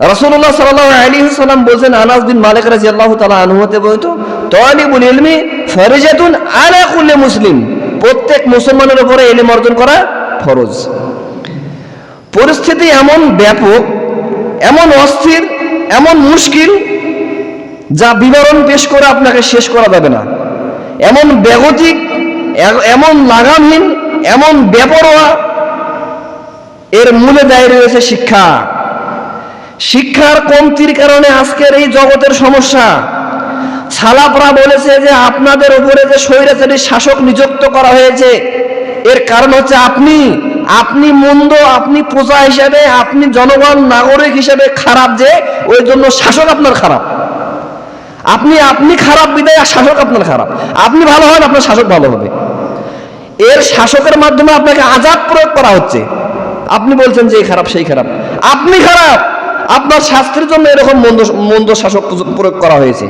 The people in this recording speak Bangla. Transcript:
রাসূলুল্লাহ সাল্লাল্লাহু আলাইহি সাল্লাম বলছেন, আনাস বিন মালিক রাদিয়াল্লাহু তাআলা আনহু হতে বলতো তালিবুল ইলমি ফরিজাতুন আলা মুসলিম। প্রত্যেক মুসলমানের উপরে ইলম অর্জন করা ফরজ। পরিস্থিতি এমন ব্যাপক, এমন অস্থির, এমন মুশকিল, যা বিবরণ পেশ করে আপনাকে শেষ করা যাবে না। এমন ব্যাগতিক এমন লাগামহীন, এমন বেপরোয়া, এর মূলে দায়ী রয়েছে শিক্ষা। শিক্ষার কমতির কারণে আজকের এই জগতের সমস্যা। সালাপরা বলেছে যে আপনাদের উপরে যে স্বৈরাচারী শাসক নিযুক্ত করা হয়েছে, এর কারণ হচ্ছে আপনি আপনি মন্দ, আপনি প্রজা হিসাবে, আপনি জনগণ, নাগরিক হিসাবে খারাপ যে, ওই জন্য শাসক আপনার খারাপ। আপনি আপনি খারাপ বিদায় আর শাসক আপনার খারাপ। আপনি ভালো হন আপনার শাসক ভালো হবে। এর শাসকের মাধ্যমে আপনাকে আজাদ প্রয়োগ করা হচ্ছে। আপনি বলছেন যে এই খারাপ, সেই খারাপ। আপনি খারাপ। আপনার স্বাস্থ্যের জন্য এরকম মন্দ মন্দ শাসক প্রয়োগ করা হয়েছে।